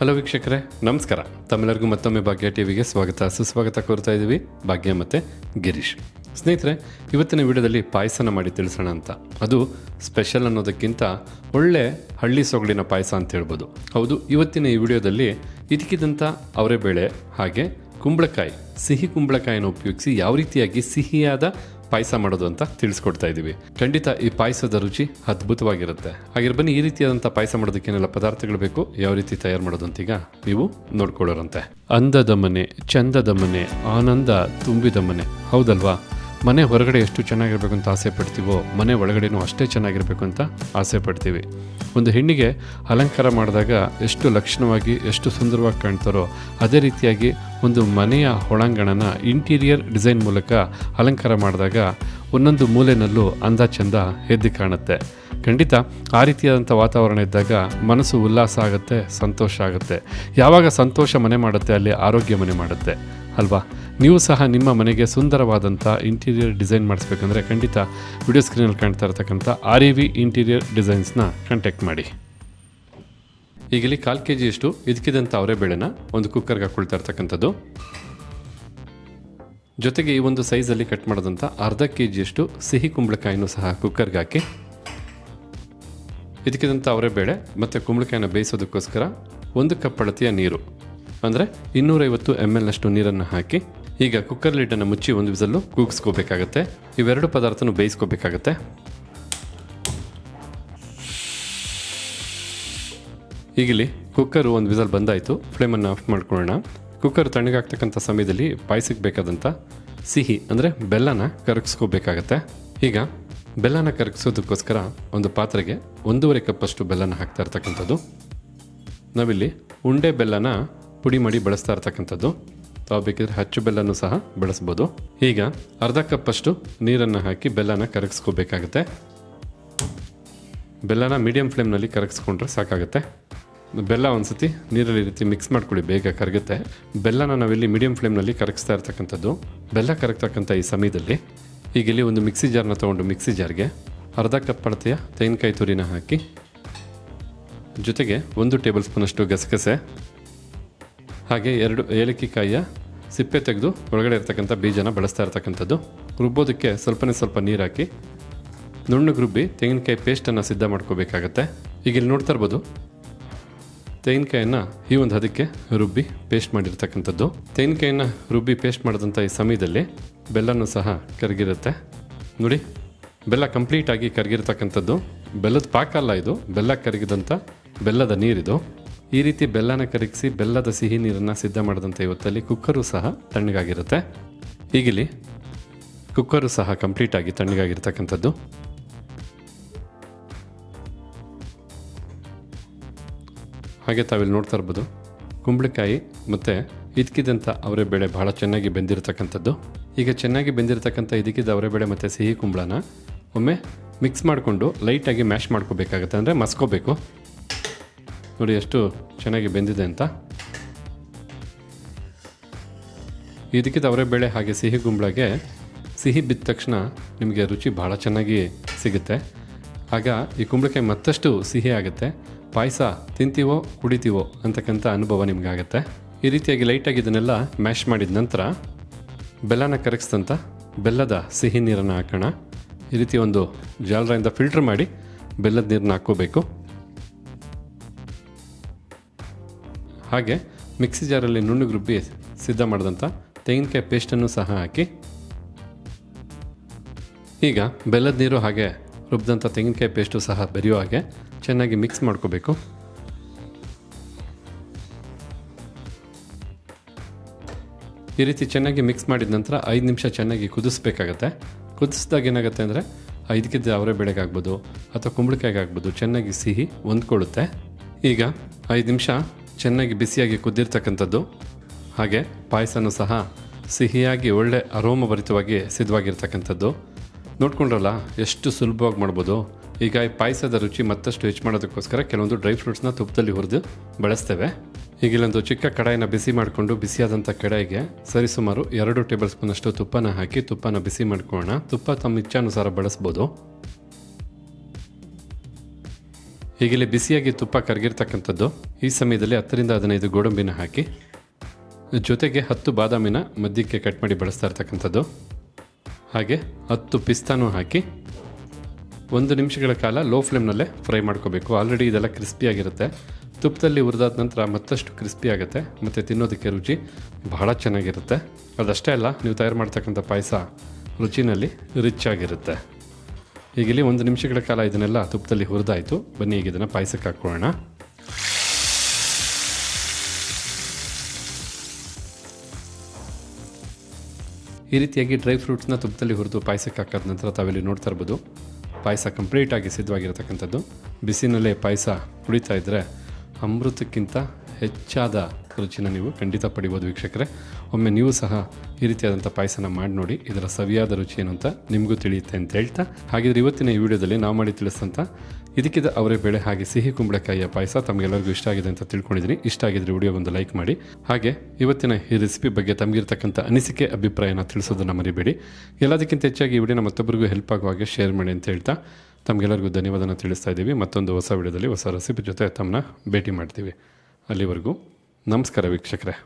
Hello ವೀಕ್ಷಕರೇ, ನಮಸ್ಕಾರ. ತಮ್ಮೆಲ್ಲರಿಗೂ ಮತ್ತೊಮ್ಮೆ ಭಾಗ್ಯ ಟಿವಿಗೆ ಸ್ವಾಗತ. ಸುಸ್ವಾಗತ ಕೋರ್ತಾ ಇದ್ದೀವಿ. ಭಾಗ್ಯ ಮತ್ತು ಗಿರೀಶ್. ಸ್ನೇಹಿತರೆ, ಇವತ್ತಿನ ವಿಡಿಯೋದಲ್ಲಿ ಪಾಯಸನ ಮಾಡಿ ತಿಳಿಸೋಣ ಅಂತ. ಅದು ಸ್ಪೆಷಲ್ ಅನ್ನೋದಕ್ಕಿಂತ ಒಳ್ಳೆ ಹಳ್ಳಿ ಸೊಗಡಿನ ಪಾಯಸ ಅಂತ ಹೇಳ್ಬೋದು. ಹೌದು, ಇವತ್ತಿನ ಈ ವಿಡಿಯೋದಲ್ಲಿ ಇದಕ್ಕಿದಂಥ ಅವರೆಬೇಳೆ ಹಾಗೆ ಕುಂಬಳಕಾಯಿ, ಸಿಹಿ ಕುಂಬಳಕಾಯಿನ ಉಪಯೋಗಿಸಿ ಯಾವ ರೀತಿಯಾಗಿ ಸಿಹಿಯಾದ ಪಾಯಸ ಮಾಡೋದು ಅಂತ ತಿಳಿಸ್ಕೊಡ್ತಾ ಇದ್ದೀವಿ ಖಂಡಿತ ಈ ಪಾಯಸದ ರುಚಿ ಅದ್ಭುತವಾಗಿರುತ್ತೆ. ಹಾಗೆ ಬನ್ನಿ, ಈ ರೀತಿಯಾದಂಥ ಪಾಯಸ ಮಾಡೋದಕ್ಕೆ ಏನೆಲ್ಲ ಪದಾರ್ಥಗಳು ಬೇಕು. ಯಾವ ರೀತಿ ತಯಾರು ಮಾಡೋದು ಅಂತ ಈಗ ನೀವು ನೋಡ್ಕೊಳ್ಳೋರಂತೆ. ಅಂದದ ಮನೆ, ಚಂದದ ಮನೆ, ಆನಂದ ತುಂಬಿದ ಮನೆ. ಹೌದಲ್ವಾ? ಮನೆ ಹೊರಗಡೆ ಎಷ್ಟು ಚೆನ್ನಾಗಿರಬೇಕು ಅಂತ ಆಸೆ ಪಡ್ತೀವೋ, ಮನೆ ಒಳಗಡೆನೂ ಅಷ್ಟೇ ಚೆನ್ನಾಗಿರಬೇಕು ಅಂತ ಆಸೆ ಪಡ್ತೀವಿ. ಒಂದು ಹೆಣ್ಣಿಗೆ ಅಲಂಕಾರ ಮಾಡಿದಾಗ ಎಷ್ಟು ಲಕ್ಷಣವಾಗಿ, ಎಷ್ಟು ಸುಂದರವಾಗಿ ಕಾಣ್ತಾರೋ, ಅದೇ ರೀತಿಯಾಗಿ ಒಂದು ಮನೆಯ ಒಳಾಂಗಣನ ಇಂಟೀರಿಯರ್ ಡಿಸೈನ್ ಮೂಲಕ ಅಲಂಕಾರ ಮಾಡಿದಾಗ ಒಂದೊಂದು ಮೂಲೆಯಲ್ಲೂ ಅಂದ ಚಂದ ಎದ್ದು ಕಾಣುತ್ತೆ. ಖಂಡಿತ ಆ ರೀತಿಯಾದಂಥ ವಾತಾವರಣ ಇದ್ದಾಗ ಮನಸ್ಸು ಉಲ್ಲಾಸ ಆಗುತ್ತೆ, ಸಂತೋಷ ಆಗುತ್ತೆ. ಯಾವಾಗ ಸಂತೋಷ ಮನೆ ಮಾಡುತ್ತೆ, ಅಲ್ಲಿ ಆರೋಗ್ಯ ಮನೆ ಮಾಡುತ್ತೆ. ಅಲ್ವಾ? ನೀವು ಸಹ ನಿಮ್ಮ ಮನೆಗೆ ಸುಂದರವಾದಂಥ ಇಂಟೀರಿಯರ್ ಡಿಸೈನ್ ಮಾಡಿಸ್ಬೇಕಂದ್ರೆ ಖಂಡಿತ ವಿಡಿಯೋ ಸ್ಕ್ರೀನಲ್ಲಿ ಕಾಣ್ತಾ ಇರತಕ್ಕಂಥ ಆರ್ ಎ ವಿ ಇಂಟೀರಿಯರ್ ಡಿಸೈನ್ಸ್ನ ಕಾಂಟ್ಯಾಕ್ಟ್ ಮಾಡಿ. ಈಗಲಿ ಕಾಲು ಕೆ ಜಿಯಷ್ಟು ಇದಕ್ಕಿದಂಥ ಅವರೇ ಬೆಳೆನ ಒಂದು ಕುಕ್ಕರ್ಗೆ ಹಾಕ್ಕೊಳ್ತಾ ಇರ್ತಕ್ಕಂಥದ್ದು. ಜೊತೆಗೆ ಈ ಒಂದು ಸೈಜಲ್ಲಿ ಕಟ್ ಮಾಡಿದಂಥ ಅರ್ಧ ಕೆ ಜಿಯಷ್ಟು ಸಿಹಿ ಕುಂಬಳಕಾಯಿನೂ ಸಹ ಕುಕ್ಕರ್ಗೆ ಹಾಕಿ. ಇದಕ್ಕಿದಂಥ ಅವರೇ ಬೇಳೆ ಮತ್ತು ಕುಂಬಳಕಾಯಿನ ಬೇಯಿಸೋದಕ್ಕೋಸ್ಕರ ಒಂದು ಕಪ್ ಅಳತೆಯ ನೀರು. ಅಂದರೆ ಇನ್ನೂರೈವತ್ತು ಎಂ ಎಲ್ನಷ್ಟು ನೀರನ್ನು ಹಾಕಿ, ಈಗ ಕುಕ್ಕರ್ ಲಿಡ್ಡನ್ನು ಮುಚ್ಚಿ ಒಂದು ವಿಸಲ್ಲು ಕೂಗಿಸ್ಕೋಬೇಕಾಗತ್ತೆ. ಇವೆರಡು ಪದಾರ್ಥನೂ ಬೇಯಿಸ್ಕೋಬೇಕಾಗತ್ತೆ. ಈಗಲಿ ಕುಕ್ಕರು ಒಂದು ವಿಸಲ್ ಬಂದಾಯಿತು. ಫ್ಲೇಮನ್ನು ಆಫ್ ಮಾಡ್ಕೊಳ್ಳೋಣ. ಕುಕ್ಕರ್ ತಣ್ಣಗಾಗ್ತಕ್ಕಂಥ ಸಮಯದಲ್ಲಿ ಪಾಯಸಕ್ಕೆ ಬೇಕಾದಂಥ ಸಿಹಿ, ಅಂದರೆ ಬೆಲ್ಲನ ಕರಗಿಸ್ಕೋಬೇಕಾಗತ್ತೆ. ಈಗ ಬೆಲ್ಲನ ಕರಗಿಸೋದಕ್ಕೋಸ್ಕರ ಒಂದು ಪಾತ್ರೆಗೆ ಒಂದೂವರೆ ಕಪ್ಪಷ್ಟು ಬೆಲ್ಲನ ಹಾಕ್ತಾ ಇರ್ತಕ್ಕಂಥದ್ದು. ನಾವಿಲ್ಲಿ ಉಂಡೆ ಬೆಲ್ಲನ ಪುಡಿ ಮಾಡಿ ಬಳಸ್ತಾ ಇರ್ತಕ್ಕಂಥದ್ದು. ತಾವು ಬೇಕಿದ್ರೆ ಹಚ್ಚು ಬೆಲ್ಲನೂ ಸಹ ಬಳಸ್ಬೋದು. ಈಗ ಅರ್ಧ ಕಪ್ಪಷ್ಟು ನೀರನ್ನು ಹಾಕಿ ಬೆಲ್ಲನ ಕರಗಿಸ್ಕೋಬೇಕಾಗತ್ತೆ. ಬೆಲ್ಲನ ಮೀಡಿಯಂ ಫ್ಲೇಮ್ನಲ್ಲಿ ಕರಗಿಸ್ಕೊಂಡ್ರೆ ಸಾಕಾಗುತ್ತೆ. ಬೆಲ್ಲ ಒಂದ್ಸತಿ ನೀರಲ್ಲಿ ರೀತಿ ಮಿಕ್ಸ್ ಮಾಡ್ಕೊಳ್ಳಿ, ಬೇಗ ಕರಗುತ್ತೆ. ಬೆಲ್ಲನ ನಾವಿಲ್ಲಿ ಮೀಡಿಯಂ ಫ್ಲೇಮ್ನಲ್ಲಿ ಕರಗಿಸ್ತಾ ಇರ್ತಕ್ಕಂಥದ್ದು. ಬೆಲ್ಲ ಕರಗ್ತಕ್ಕಂಥ ಈ ಸಮಯದಲ್ಲಿ ಈಗ ಇಲ್ಲಿ ಒಂದು ಮಿಕ್ಸಿ ಜಾರ್ನ ತೊಗೊಂಡು ಮಿಕ್ಸಿ ಜಾರ್ಗೆ ಅರ್ಧ ಕಪ್ ತೆಂಗಿನಕಾಯಿ ತುರಿನ ಹಾಕಿ ಜೊತೆಗೆ ಒಂದು ಟೇಬಲ್ ಸ್ಪೂನಷ್ಟು ಗಸಗಸೆ ಹಾಗೆ ಎರಡು ಏಲಕ್ಕಿ ಕಾಯಿಯ ಸಿಪ್ಪೆ ತೆಗೆದು ಒಳಗಡೆ ಇರ್ತಕ್ಕಂಥ ಬೀಜನ ಬಳಸ್ತಾ ಇರ್ತಕ್ಕಂಥದ್ದು. ರುಬ್ಬೋದಕ್ಕೆ ಸ್ವಲ್ಪನೇ ಸ್ವಲ್ಪ ನೀರು ಹಾಕಿ ನುಣ್ಣಗೆ ರುಬ್ಬಿ ತೆಂಗಿನಕಾಯಿ ಪೇಸ್ಟನ್ನು ಸಿದ್ಧ ಮಾಡ್ಕೋಬೇಕಾಗತ್ತೆ. ಈಗ ಇಲ್ಲಿ ನೋಡ್ತಾ ಇರ್ಬೋದು ತೆಂಗಿನಕಾಯನ್ನು ಈ ಒಂದು ಹದಕ್ಕೆ ರುಬ್ಬಿ ಪೇಸ್ಟ್ ಮಾಡಿರ್ತಕ್ಕಂಥದ್ದು. ತೆಂಗಿನಕಾಯಿನ ರುಬ್ಬಿ ಪೇಸ್ಟ್ ಮಾಡಿದಂಥ ಈ ಸಮಯದಲ್ಲಿ ಬೆಲ್ಲನೂ ಸಹ ಕರಗಿರುತ್ತೆ. ನೋಡಿ, ಬೆಲ್ಲ ಕಂಪ್ಲೀಟಾಗಿ ಕರಗಿರ್ತಕ್ಕಂಥದ್ದು. ಬೆಲ್ಲದ ಪಾಕ ಅಲ್ಲ ಇದು, ಬೆಲ್ಲ ಕರಗಿದಂಥ ಬೆಲ್ಲದ ನೀರಿದು. ಈ ರೀತಿ ಬೆಲ್ಲನ ಕರಗಿಸಿ ಬೆಲ್ಲದ ಸಿಹಿ ನೀರನ್ನು ಸಿದ್ಧ ಮಾಡಿದಂಥ ಇವತ್ತಲ್ಲಿ ಕುಕ್ಕರು ಸಹ ತಣ್ಣಗಾಗಿರುತ್ತೆ. ಈಗಿಲ್ಲಿ ಕುಕ್ಕರು ಸಹ ಕಂಪ್ಲೀಟಾಗಿ ತಣ್ಣಗಾಗಿರ್ತಕ್ಕಂಥದ್ದು. ಹಾಗೆ ತಾವಿಲ್ಲಿ ನೋಡ್ತಾ ಇರ್ಬೋದು, ಕುಂಬಳಕಾಯಿ ಮತ್ತು ಇದಕ್ಕಿದಂಥ ಅವರೇ ಬೇಳೆ ಭಾಳ ಚೆನ್ನಾಗಿ ಬೆಂದಿರತಕ್ಕಂಥದ್ದು. ಈಗ ಚೆನ್ನಾಗಿ ಬೆಂದಿರತಕ್ಕಂಥ ಇದಕ್ಕಿದ್ದ ಅವರೇ ಬೇಳೆ ಮತ್ತು ಸಿಹಿ ಕುಂಬಳನ ಒಮ್ಮೆ ಮಿಕ್ಸ್ ಮಾಡಿಕೊಂಡು ಲೈಟಾಗಿ ಮ್ಯಾಶ್ ಮಾಡ್ಕೋಬೇಕಾಗತ್ತೆ, ಅಂದರೆ ಮಸ್ಕೋಬೇಕು. ನೋಡಿ ಎಷ್ಟು ಚೆನ್ನಾಗಿ ಬೆಂದಿದೆ ಅಂತ. ಇದಕ್ಕೆ ಅವರೇ ಬೇಳೆ ಹಾಗೆ ಸಿಹಿ ಗುಂಬಳಗೆ ಸಿಹಿ ಬಿದ್ದ ತಕ್ಷಣ ನಿಮಗೆ ರುಚಿ ಭಾಳ ಚೆನ್ನಾಗಿ ಸಿಗುತ್ತೆ. ಆಗ ಈ ಕುಂಬಳಕಾಯಿ ಮತ್ತಷ್ಟು ಸಿಹಿ ಆಗುತ್ತೆ. ಪಾಯಸ ತಿಂತೀವೋ, ಕುಡಿತೀವೋ ಅಂತಕ್ಕಂಥ ಅನುಭವ ನಿಮಗಾಗುತ್ತೆ. ಈ ರೀತಿಯಾಗಿ ಲೈಟಾಗಿ ಇದನ್ನೆಲ್ಲ ಮ್ಯಾಶ್ ಮಾಡಿದ ನಂತರ ಬೆಲ್ಲನ ಕರಗಿಸ್ದಂಥ ಬೆಲ್ಲದ ಸಿಹಿ ನೀರನ್ನು ಹಾಕೋಣ. ಈ ರೀತಿ ಒಂದು ಜಾಲರಿಂದ ಫಿಲ್ಟರ್ ಮಾಡಿ ಬೆಲ್ಲದ ನೀರನ್ನ ಹಾಕ್ಕೋಬೇಕು. ಹಾಗೆ ಮಿಕ್ಸಿ ಜಾರಲ್ಲಿ ನುಣ್ಣಗೆ ರುಬ್ಬಿ ಸಿದ್ಧ ಮಾಡಿದಂಥ ತೆಂಗಿನಕಾಯಿ ಪೇಸ್ಟನ್ನು ಸಹ ಹಾಕಿ. ಈಗ ಬೆಲ್ಲದ ನೀರು ಹಾಗೆ ರುಬ್ಬಿದಂಥ ತೆಂಗಿನಕಾಯಿ ಪೇಸ್ಟು ಸಹ ಬೆರೆಯೋ ಹಾಗೆ ಚೆನ್ನಾಗಿ ಮಿಕ್ಸ್ ಮಾಡ್ಕೋಬೇಕು. ಈ ರೀತಿ ಚೆನ್ನಾಗಿ ಮಿಕ್ಸ್ ಮಾಡಿದ ನಂತರ ಐದು ನಿಮಿಷ ಚೆನ್ನಾಗಿ ಕುದಿಸ್ಬೇಕಾಗತ್ತೆ. ಕುದಿಸಿದಾಗ ಏನಾಗುತ್ತೆ ಅಂದರೆ ಐದಕ್ಕಿದ್ದ ಅವರೇ ಬೆಳೆಗಾಗ್ಬೋದು ಅಥವಾ ಕುಂಬಳಕಾಯಿಗಾಗ್ಬೋದು ಚೆನ್ನಾಗಿ ಸಿಹಿ ಹೊಂದ್ಕೊಳ್ಳುತ್ತೆ. ಈಗ ಐದು ನಿಮಿಷ ಚೆನ್ನಾಗಿ ಬಿಸಿಯಾಗಿ ಕುದ್ದಿರ್ತಕ್ಕಂಥದ್ದು, ಹಾಗೆ ಪಾಯಸನೂ ಸಹ ಸಿಹಿಯಾಗಿ ಒಳ್ಳೆ ಅರೋಮಭರಿತವಾಗಿ ಸಿದ್ಧವಾಗಿರ್ತಕ್ಕಂಥದ್ದು. ನೋಡ್ಕೊಂಡ್ರಲ್ಲ, ಎಷ್ಟು ಸುಲಭವಾಗಿ ಮಾಡ್ಬೋದು. ಈಗ ಈ ಪಾಯಸದ ರುಚಿ ಮತ್ತಷ್ಟು ಹೆಚ್ಚು ಮಾಡೋದಕ್ಕೋಸ್ಕರ ಕೆಲವೊಂದು ಡ್ರೈ ಫ್ರೂಟ್ಸ್ನ ತುಪ್ಪದಲ್ಲಿ ಹುರಿದು ಬಳಸ್ತೇವೆ. ಈಗ ಇಲ್ಲೊಂದು ಚಿಕ್ಕ ಕಡಾಯಿನ ಬಿಸಿ ಮಾಡಿಕೊಂಡು ಬಿಸಿಯಾದಂಥ ಕಡಾಯಿಗೆ ಸರಿಸುಮಾರು ಎರಡು ಟೇಬಲ್ ಸ್ಪೂನಷ್ಟು ತುಪ್ಪನ ಹಾಕಿ ತುಪ್ಪನ ಬಿಸಿ ಮಾಡ್ಕೊಳ್ಳೋಣ. ತುಪ್ಪ ತಮ್ಮ ಇಚ್ಛಾನುಸಾರ ಬಳಸ್ಬೋದು. ಹೀಗಿಲ್ಲಿ ಬಿಸಿಯಾಗಿ ತುಪ್ಪ ಕರಗಿರ್ತಕ್ಕಂಥದ್ದು, ಈ ಸಮಯದಲ್ಲಿ ಹತ್ತರಿಂದ ಹದಿನೈದು ಗೋಡಂಬಿನ ಹಾಕಿ, ಜೊತೆಗೆ ಹತ್ತು ಬಾದಾಮಿನ ಮಧ್ಯಕ್ಕೆ ಕಟ್ ಮಾಡಿ ಬಳಸ್ತಾ ಇರ್ತಕ್ಕಂಥದ್ದು. ಹಾಗೆ ಹತ್ತು ಪಿಸ್ತಾನೂ ಹಾಕಿ, ಒಂದು ನಿಮಿಷಗಳ ಕಾಲ ಲೋ ಫ್ಲೇಮ್ನಲ್ಲೇ ಫ್ರೈ ಮಾಡ್ಕೋಬೇಕು. ಆಲ್ರೆಡಿ ಇದೆಲ್ಲ ಕ್ರಿಸ್ಪಿಯಾಗಿರುತ್ತೆ ತುಪ್ಪದಲ್ಲಿ ಹುರಿದಾದ ನಂತರ ಮತ್ತಷ್ಟು ಕ್ರಿಸ್ಪಿ ಆಗುತ್ತೆ. ಮತ್ತು ತಿನ್ನೋದಕ್ಕೆ ರುಚಿ ಬಹಳ ಚೆನ್ನಾಗಿರುತ್ತೆ. ಅದಷ್ಟೇ ಅಲ್ಲ, ನೀವು ತಯಾರು ಮಾಡ್ತಕ್ಕಂಥ ಪಾಯಸ ರುಚಿನಲ್ಲಿ ರಿಚ್ ಆಗಿರುತ್ತೆ. ಹೀಗಿಲ್ಲಿ ಒಂದು ನಿಮಿಷಗಳ ಕಾಲ ಇದನ್ನೆಲ್ಲ ತುಪ್ಪದಲ್ಲಿ ಹುರಿದಾಯಿತು. ಬನ್ನಿ, ಈಗ ಇದನ್ನು ಪಾಯಸಕ್ಕೆ ಹಾಕ್ಕೊಳ್ಳೋಣ. ಈ ರೀತಿಯಾಗಿ ಡ್ರೈ ಫ್ರೂಟ್ಸ್ನ ತುಪ್ಪದಲ್ಲಿ ಹುರಿದು ಪಾಯಸಕ್ಕೆ ಹಾಕಾದ ನಂತರ ತಾವಿಲ್ಲಿ ನೋಡ್ತಾ ಇರ್ಬೋದು, ಪಾಯಸ ಕಂಪ್ಲೀಟಾಗಿ ಸಿದ್ಧವಾಗಿರತಕ್ಕಂಥದ್ದು. ಬಿಸಿನಲ್ಲೇ ಪಾಯಸ ಕುಡಿತಾ ಇದ್ದರೆ ಅಮೃತಕ್ಕಿಂತ ಹೆಚ್ಚಾದ ರುಚಿನ ನೀವು ಖಂಡಿತ ಪಡಿಬೋದು ವೀಕ್ಷಕರೇ. ಒಮ್ಮೆ ನೀವು ಸಹ ಈ ರೀತಿಯಾದಂಥ ಪಾಯಸನ ಮಾಡಿ ನೋಡಿ, ಇದರ ಸವಿಯಾದ ರುಚಿ ಏನು ಅಂತ ನಿಮಗೂ ತಿಳಿಯುತ್ತೆ ಅಂತ ಹೇಳ್ತಾ, ಹಾಗಿದ್ರೆ ಇವತ್ತಿನ ಈ ವಿಡಿಯೋದಲ್ಲಿ ನಾವು ಮಾಡಿ ತಿಳಿಸಂತ ಇದಕ್ಕಿದ ಅವರೇ ಬೇಳೆ ಹಾಗೆ ಸಿಹಿ ಕುಂಬಳಕಾಯಿಯ ಪಾಯಸ ತಮಗೆಲ್ಲರಿಗೂ ಇಷ್ಟ ಆಗಿದೆ ಅಂತ ತಿಳ್ಕೊಂಡಿದ್ದೀನಿ. ಇಷ್ಟ ಆಗಿದ್ರೆ ವಿಡಿಯೋ ಒಂದು ಲೈಕ್ ಮಾಡಿ. ಹಾಗೆ ಇವತ್ತಿನ ಈ ರೆಸಿಪಿ ಬಗ್ಗೆ ತಮಗಿರ್ತಕ್ಕಂಥ ಅನಿಸಿಕೆ, ಅಭಿಪ್ರಾಯನ ತಿಳಿಸೋದನ್ನು ಮರಿಬೇಡಿ. ಎಲ್ಲದಕ್ಕಿಂತ ಹೆಚ್ಚಾಗಿ ಈ ವಿಡಿಯೋನ ಮತ್ತೊಬ್ಬರಿಗೂ ಹೆಲ್ಪ್ ಆಗುವ ಹಾಗೆ ಶೇರ್ ಮಾಡಿ ಅಂತ ಹೇಳ್ತಾ, ತಮಗೆಲ್ಲರಿಗೂ ಧನ್ಯವಾದನ ತಿಳಿಸ್ತಾ ಇದ್ದೀವಿ. ಮತ್ತೊಂದು ಹೊಸ ವಿಡಿಯೋದಲ್ಲಿ ಹೊಸ ರೆಸಿಪಿ ಜೊತೆ ತಮ್ಮನ್ನ ಭೇಟಿ ಮಾಡ್ತೀವಿ. ಅಲ್ಲಿವರೆಗೂ ನಮಸ್ಕಾರ ವೀಕ್ಷಕರೇ.